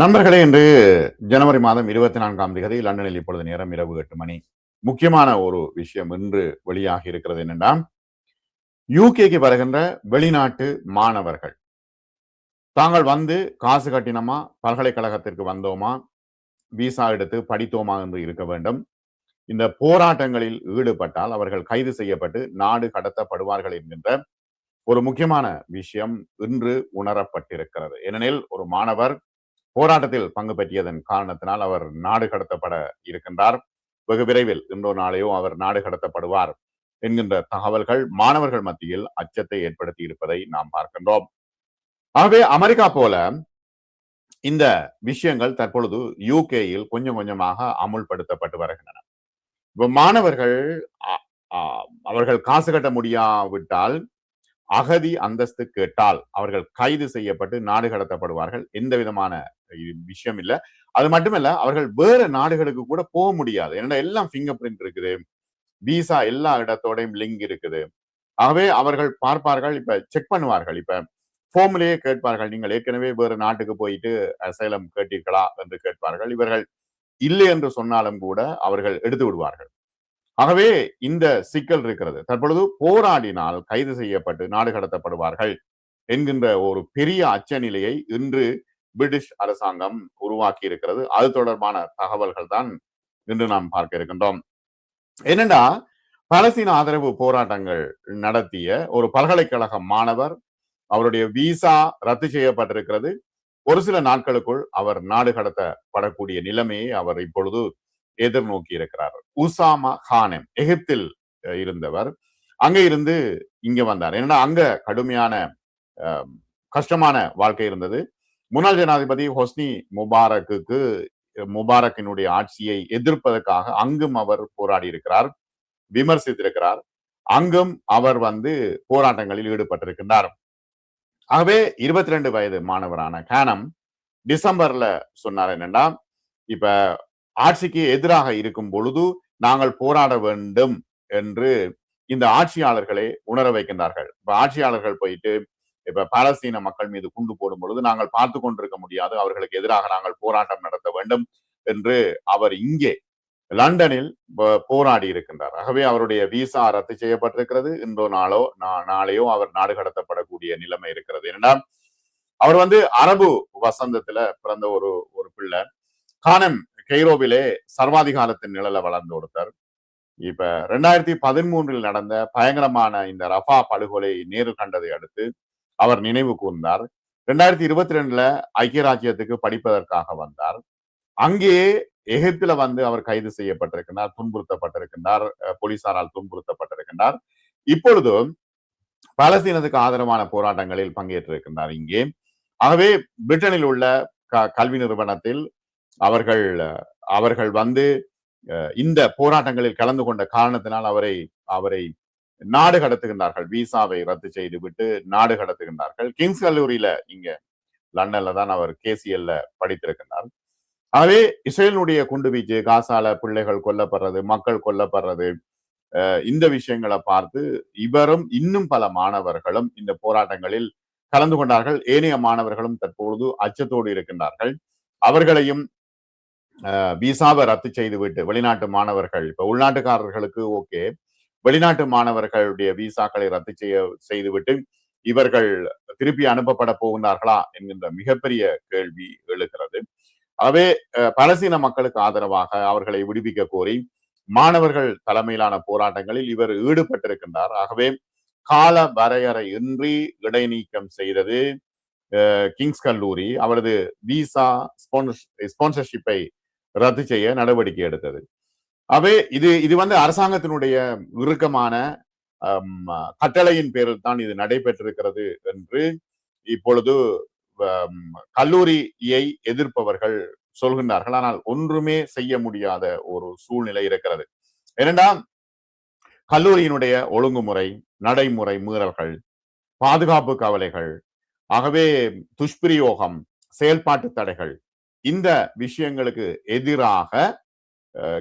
நண்பர்களே இன்று ஜனவரி மாதம் இருபத்தி நான்காம் தேதி லண்டனில் இப்பொழுது நேரம் இரவு எட்டு மணி. முக்கியமான ஒரு விஷயம் இன்று வெளியாகி இருக்கிறது என்னென்னா யூகேக்கு வருகின்ற வெளிநாட்டு மாணவர்கள். தாங்கள் வந்து காசு கட்டினமா பல்கலைக்கழகத்திற்கு வந்தோமா விசா எடுத்து படித்தோமா என்று இருக்க வேண்டும். இந்த போராட்டங்களில் ஈடுபட்டால் அவர்கள் கைது செய்யப்பட்டு நாடு கடத்தப்படுவார்கள் என்கின்ற ஒரு முக்கியமான விஷயம் இன்று உணரப்பட்டிருக்கிறது. ஏனெனில் ஒரு மாணவர் போராட்டத்தில் பங்கு பெற்றியதன் காரணத்தினால் அவர் நாடு கடத்தப்பட இருக்கின்றார். வெகு விரைவில் இன்றோ நாளையோ அவர் நாடு கடத்தப்படுவார் என்கின்ற தகவல்கள் மாணவர்கள் மத்தியில் அச்சத்தை ஏற்படுத்தி இருப்பதை நாம் பார்க்கின்றோம். ஆகவே அமெரிக்கா போல இந்த விஷயங்கள் தற்பொழுது யூகேயில் கொஞ்சம் கொஞ்சமாக அமுல்படுத்தப்பட்டு வருகின்றன. இப்ப மாணவர்கள் அவர்கள் காசு கட்ட முடியாவிட்டால் அகதி அந்தஸ்து கேட்டால் அவர்கள் கைது செய்யப்பட்டு நாடு கடத்தப்படுவார்கள். எந்த விதமான விஷயம் இல்லை. அது மட்டுமல்ல அவர்கள் வேற நாடுகளுக்கு கூட போக முடியாது. ஏன்னா எல்லாம் ஃபிங்கர் பிரிண்ட் இருக்குது. விசா எல்லா இடத்தோடையும் லிங்க் இருக்குது. ஆகவே அவர்கள் பார்ப்பார்கள் இப்ப செக் பண்ணுவார்கள். இப்ப ஃபோம்லேயே கேட்பார்கள். நீங்கள் ஏற்கனவே வேறு நாட்டுக்கு போயிட்டு அசைலம் கேட்டீர்களா? என்று கேட்பார்கள். இவர்கள் இல்லை என்று சொன்னாலும் கூட அவர்கள் எடுத்து விடுவார்கள். ஆகவே இந்த சிக்கல் இருக்கிறது. தற்பொழுது போராடினால் கைது செய்யப்பட்டு நாடு கடத்தப்படுவார்கள் என்கின்ற ஒரு பெரிய அச்ச நிலையை இன்று பிரிட்டிஷ் அரசாங்கம் உருவாக்கி இருக்கிறது அது தொடர்பான தகவல்கள் தான் இன்று நாம் பார்க்க இருக்கின்றோம். என்னண்டா பலஸ்தீன ஆதரவு போராட்டங்கள் நடத்திய ஒரு பல்கலைக்கழக மாணவர் அவருடைய விசா ரத்து செய்யப்பட்டிருக்கிறது. ஒரு சில நாட்களுக்குள் அவர் நாடு கடத்தப்படக்கூடிய நிலைமையை அவர் இப்பொழுது எதிர்நோக்கி இருக்கிறார் உசாமா ஹானெம் எகிப்தில் இருந்தவர். அங்க இருந்து இங்க வந்தார். ஏன்னா அங்க கடுமையான கஷ்டமான வாழ்க்கை இருந்தது. முன்னாள் ஜனாதிபதி ஹொஸ்னி முபாரக்குக்கு முபாரக்கினுடைய ஆட்சியை எதிர்ப்பதற்காக அங்கும் அவர் போராடி இருக்கிறார் விமர்சித்திருக்கிறார். அங்கும் அவர் வந்து போராட்டங்களில் ஈடுபட்டிருக்கின்றார். ஆகவே இருபத்தி ரெண்டு வயது மாணவரான கேனம் டிசம்பர்ல சொன்னார் என்னன்னா இப்ப ஆட்சிக்கு எதிராக இருக்கும் பொழுது நாங்கள் போராட வேண்டும் என்று இந்த ஆட்சியாளர்களை உணர வைக்கின்றார்கள். இப்ப ஆட்சியாளர்கள் போயிட்டு இப்ப பாலஸ்தீன மக்கள் மீது குண்டு போடும் பொழுது நாங்கள் பார்த்து கொண்டிருக்க முடியாது அவர்களுக்கு எதிராக நாங்கள் போராட்டம் நடத்த வேண்டும் என்று அவர் இங்கே லண்டனில் போராடி இருக்கின்றார். ஆகவே அவருடைய விசா ரத்து செய்யப்பட்டிருக்கிறது. இன்றோ நாளோ நாளையோ அவர் நாடு கடத்தப்படக்கூடிய நிலைமை இருக்கிறது. ஏன்னா அவர் வந்து அரபு வசந்தத்துல பிறந்த ஒரு ஒரு பிள்ளை. கானம் கெய்ரோவிலே சர்வாதிகாரத்தின் நிழல வளர்ந்து ஒருத்தர் இப்ப ரெண்டாயிரத்தி பதிமூன்றில் நடந்த பயங்கரமான இந்த ரஃபா படுகொலை நேரு கண்டதை அடுத்து அவர் நினைவு கூர்ந்தார். ரெண்டாயிரத்தி இருபத்தி ரெண்டுல ஐக்கிய ராஜ்யத்துக்கு படிப்பதற்காக வந்தார். அங்கே எகிப்துல வந்து அவர் கைது செய்யப்பட்டிருக்கிறார் துன்புறுத்தப்பட்டிருக்கின்றார் போலீசாரால் துன்புறுத்தப்பட்டிருக்கின்றார். இப்பொழுது பாலஸ்தீனத்துக்கு ஆதரவான போராட்டங்களில் பங்கேற்றிருக்கின்றார் இங்கே. ஆகவே பிரிட்டனில் உள்ள கல்வி நிறுவனத்தில் அவர்கள் அவர்கள் வந்து இந்த போராட்டங்களில் கலந்து கொண்ட காரணத்தினால் அவரை அவரை நாடு கடத்துகின்றார்கள். விசாவை ரத்து செய்து விட்டு நாடு கடத்துகின்றார்கள். கிங்ஸ் கல்லூரியில இங்க லண்டன்ல தான் அவர் கேசிஎல்ல படித்திருக்கின்றார். ஆகவே இஸ்ரேலினுடைய குண்டு வீச்சு காசால பிள்ளைகள் கொல்லப்படுறது மக்கள் கொல்லப்படுறது இந்த விஷயங்களை பார்த்து இவரும் இன்னும் பல மாணவர்களும் இந்த போராட்டங்களில் கலந்து கொண்டார்கள். ஏனைய மாணவர்களும் தற்பொழுது அச்சத்தோடு இருக்கின்றார்கள். அவர்களையும் விசாவை ரத்து செய்து விட்டு வெளிநாட்டு மாணவர்கள் இப்ப உள்நாட்டுக்காரர்களுக்கு ஓகே. வெளிநாட்டு மாணவர்களுடைய விசாக்களை ரத்து செய்ய செய்துவிட்டு இவர்கள் திருப்பி அனுப்பப்பட போகின்றார்களா என்கின்ற மிகப்பெரிய கேள்வி எழுகிறது. அவே பலசீன மக்களுக்கு ஆதரவாக அவர்களை விடுவிக்க கோரி மாணவர்கள் தலைமையிலான போராட்டங்களில் இவர் ஈடுபட்டிருக்கின்றார். ஆகவே கால வரையறை இன்றி இடைநீக்கம் செய்தது கிங்ஸ் கல்லூரி. அவரது விசா ஸ்பான்சர்ஷிப்பை ரத்து செய்ய நடவடிக்கை எடுத்தது. அவை இது இது வந்து அரசாங்கத்தினுடைய இறுக்கமான கட்டளையின் பேரில் தான் இது நடைபெற்றிருக்கிறது என்று இப்பொழுது கல்லூரியை எதிர்ப்பவர்கள் சொல்கின்றார்கள். ஆனால் ஒன்றுமே செய்ய முடியாத ஒரு சூழ்நிலை இருக்கிறது. ஏனென்றா கல்லூரியினுடைய ஒழுங்குமுறை நடைமுறை மீறல்கள் பாதுகாப்பு கவலைகள் ஆகவே துஷ்பிரயோகம் செயல்பாட்டு தடைகள் இந்த விஷயங்களுக்கு எதிராக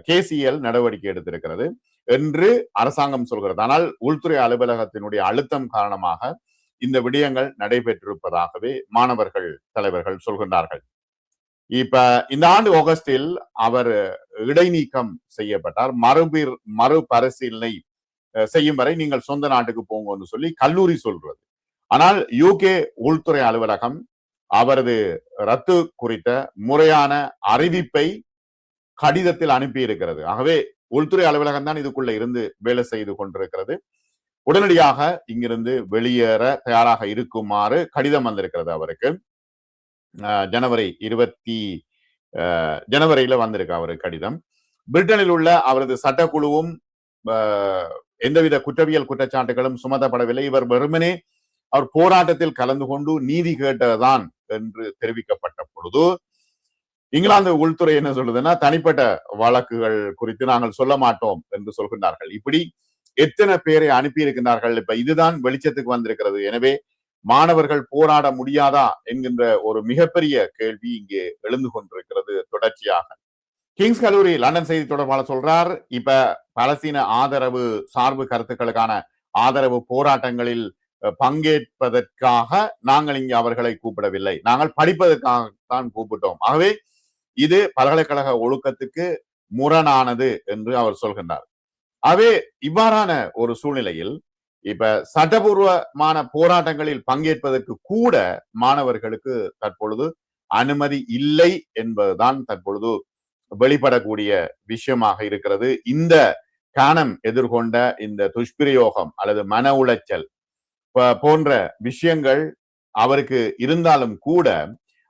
கேசிஎல் நடவடிக்கை எடுத்திருக்கிறது என்று அரசாங்கம் சொல்கிறது. ஆனால் உள்துறை அலுவலகத்தினுடைய அழுத்தம் காரணமாக இந்த விடயங்கள் நடைபெற்றிருப்பதாகவே மாணவர்கள் தலைவர்கள் சொல்கின்றார்கள். இப்ப இந்த ஆண்டு ஆகஸ்டில் அவர் இடைநீக்கம் செய்யப்பட்டார். மறுபீர் மறுபரிசீலனை அஹ், செய்யும் வரை நீங்கள் சொந்த நாட்டுக்கு போங்கன்னு சொல்லி கல்லூரி சொல்றது ஆனால் யூகே உள்துறை அலுவலகம் அவரது ரத்து குறித்த முறையான அறிவிப்பை கடிதத்தில் அனுப்பி இருக்கிறது ஆகவே உள்துறை அலுவலகம் தான் இதுக்குள்ள இருந்து வேலை செய்து கொண்டிருக்கிறது. உடனடியாக இங்கிருந்து வெளியேற தயாராக இருக்குமாறு கடிதம் வந்திருக்கிறது அவருக்கு. அஹ், ஜனவரி இருபத்தி ஜனவரியில வந்திருக்கு அவருக்கு கடிதம். பிரிட்டனில் உள்ள அவரது சட்டக்குழுவும் எந்தவித குற்றவியல் குற்றச்சாட்டுகளும் சுமத்தப்படவில்லை. இவர் வெறுமனே அவர் போராட்டத்தில் கலந்து கொண்டு நீதி கேட்டதுதான் என்று தெரிவிக்கப்பட்ட பொழுது இங்கிலாந்து உள்துறை என்ன சொல்லுதுன்னா தனிப்பட்ட வழக்குகள் குறித்து நாங்கள் சொல்ல மாட்டோம் என்று சொல்கின்றார்கள். இப்படி எத்தனை பேரை அனுப்பி இருக்கின்றார்கள் இப்ப இதுதான் வெளிச்சத்துக்கு வந்திருக்கிறது. எனவே மாணவர்கள் போராட முடியாதா என்கின்ற ஒரு மிகப்பெரிய கேள்வி இங்கே எழுந்து கொண்டிருக்கிறது தொடர்ச்சியாக. கிங்ஸ் கல்லூரி லண்டன் செய்தி தொடர்பாளர் சொல்றார் இப்ப பலஸ்தீன ஆதரவு சார்பு கருத்துக்களுக்கான ஆதரவு போராட்டங்களில் பங்கேற்பதற்காக நாங்கள் இங்கு அவர்களை கூப்பிடவில்லை. நாங்கள் படிப்பதற்காக தான் கூப்பிட்டோம். ஆகவே இது பல்கலைக்கழக ஒழுக்கத்துக்கு முரணானது என்று அவர் சொல்கின்றார். ஆகவே இவ்வாறான ஒரு சூழ்நிலையில் இப்ப சட்டபூர்வமான போராட்டங்களில் பங்கேற்பதற்கு கூட மாணவர்களுக்கு தற்பொழுது அனுமதி இல்லை என்பதுதான் தற்பொழுது வெளிப்படக்கூடிய விஷயமாக இருக்கிறது. இந்த காணம் எதிர்கொண்ட இந்த துஷ்பிரயோகம் அல்லது மன உளைச்சல் போன்ற விஷயங்கள் அவருக்கு இருந்தாலும் கூட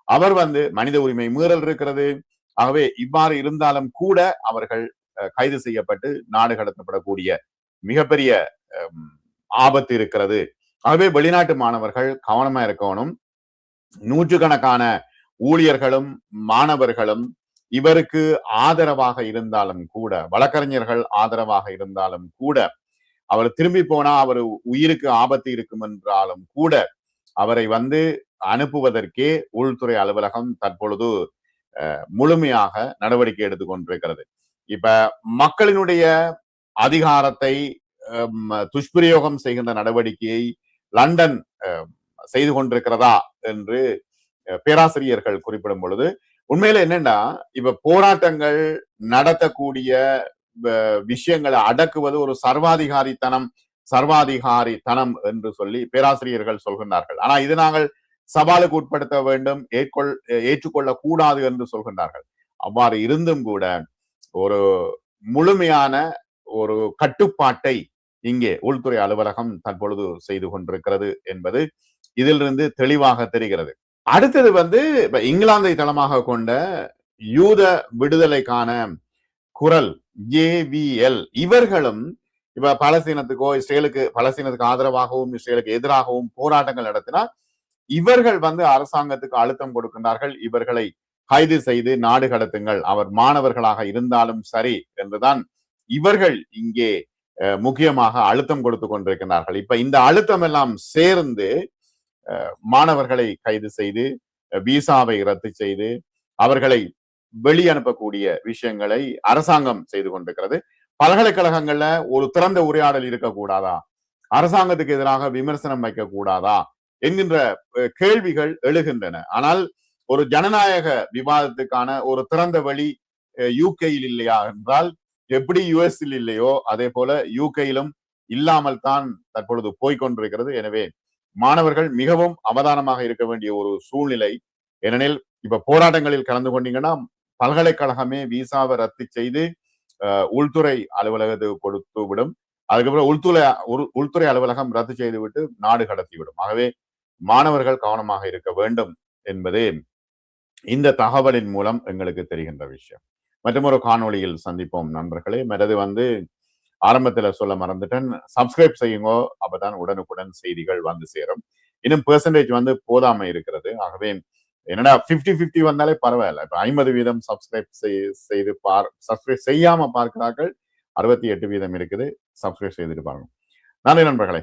அவர் வந்து மனித உரிமை மீறல் இருக்கிறது. ஆகவே இவ்வாறு இருந்தாலும் கூட அவர்கள் அஹ், கைது செய்யப்பட்டு நாடு கடத்தப்படக்கூடிய மிகப்பெரிய ஆபத்து இருக்கிறது. ஆகவே வெளிநாட்டு மாணவர்கள் கவனமா இருக்கணும். நூற்றுக்கணக்கான ஊழியர்களும் மாணவர்களும் இவருக்கு ஆதரவாக இருந்தாலும் கூட வழக்கறிஞர்கள் ஆதரவாக இருந்தாலும் கூட அவர் திரும்பி போனா அவர் உயிருக்கு ஆபத்து இருக்கும் என்றாலும் கூட அவரை வந்து அனுப்புவதற்கே உள்துறை அலுவலகம் தற்பொழுது முழுமையாக நடவடிக்கை எடுத்துக் கொண்டிருக்கிறது இப்ப மக்களினுடைய அதிகாரத்தை துஷ்பிரயோகம் செய்கின்ற நடவடிக்கையை லண்டன் அஹ், செய்து கொண்டிருக்கிறதா என்று பேராசிரியர்கள் குறிப்பிடும் பொழுது உண்மையில என்னன்னா இப்ப போராட்டங்கள் நடத்தக்கூடிய விஷயங்களை அடக்குவது ஒரு சர்வாதிகாரித்தனம் சர்வாதிகாரித்தனம் என்று சொல்லி பேராசிரியர்கள் சொல்கின்றார்கள். ஆனா இது நாங்கள் சவாலுக்கு உட்படுத்த வேண்டும் ஏற்கொள் ஏற்றுக்கொள்ள கூடாது என்று சொல்கின்றார்கள். அவ்வாறு இருந்தும் கூட ஒரு முழுமையான ஒரு கட்டுப்பாட்டை இங்கே உள்துறை அலுவலகம் தற்பொழுது செய்து கொண்டிருக்கிறது என்பது இதிலிருந்து தெளிவாக தெரிகிறது. அடுத்தது வந்து இப்ப இங்கிலாந்தை தளமாக கொண்ட யூத விடுதலைக்கான குரல் ஜேவிஎல் இவர்களும் இப்ப பலஸ்தீனத்துக்கோ இஸ்ரேலுக்கு பலஸ்தீனத்துக்கு ஆதரவாகவும் இஸ்ரேலுக்கு எதிராகவும் போராட்டங்கள் நடத்தினா இவர்கள் வந்து அரசாங்கத்துக்கு அழுத்தம் கொடுக்கின்றார்கள். இவர்களை கைது செய்து நாடு கடத்துங்கள். அவர் மாணவர்களாக இருந்தாலும் சரி என்றுதான் இவர்கள் இங்கே அஹ், முக்கியமாக அழுத்தம் கொடுத்து கொண்டிருக்கிறார்கள் இப்ப இந்த அழுத்தம் எல்லாம் சேர்ந்து மாணவர்களை கைது செய்து விசாவை ரத்து செய்து அவர்களை வெளி அனுப்பக்கூடிய விஷயங்களை அரசாங்கம் செய்து கொண்டிருக்கிறது. பல்கலைக்கழகங்கள்ல ஒரு திறந்த உரையாடல் இருக்கக்கூடாதா? அரசாங்கத்துக்கு எதிராக விமர்சனம் வைக்க கூடாதா என்கின்ற கேள்விகள் எழுகின்றன. ஆனால் ஒரு ஜனநாயக விவாதத்துக்கான ஒரு திறந்த வழி யூகேயில் இல்லையா என்றால் எப்படி யுஎஸ்இல் இல்லையோ அதே போல யூகேயிலும் இல்லாமல் தான் தற்பொழுது போய்கொண்டிருக்கிறது எனவே மாணவர்கள் மிகவும் அவதானமாக இருக்க வேண்டிய ஒரு சூழ்நிலை. ஏனெனில் இப்ப போராட்டங்களில் கலந்து கொண்டீங்கன்னா பல்கலைக்கழகமே விசாவை ரத்து செய்து உள்துறை அலுவலகத்துக்கு கொடுத்து விடும். அதுக்கப்புறம் உள்துறை உள்துறை அலுவலகம் ரத்து செய்து விட்டு நாடு கடத்தி விடும். ஆகவே மாணவர்கள் கவனமாக இருக்க வேண்டும் என்பதே இந்த தகவலின் மூலம் எங்களுக்கு தெரிகின்ற விஷயம். மற்றும் ஒரு காணொளியில் சந்திப்போம் நண்பர்களே. மற்றது வந்து ஆரம்பத்துல சொல்ல மறந்துட்டேன். சப்ஸ்கிரைப் செய்யுங்கோ. அப்பதான் உடனுக்குடன் செய்திகள் வந்து சேரும். இன்னும் பெர்சன்டேஜ் வந்து போதாம இருக்கிறது. ஆகவே என்னடா 50 50 வந்தாலே பரவாயில்ல. இப்ப ஐம்பது வீதம் சப்ஸ்கிரைப் செய்து பார் சப்ஸ்கிரைப் செய்யாம பார்க்கிறார்கள். அறுபத்தி எட்டு வீதம் இருக்குது. சப்ஸ்கிரைப் செய்துட்டு பாருங்க. நன்றி நண்பர்களே.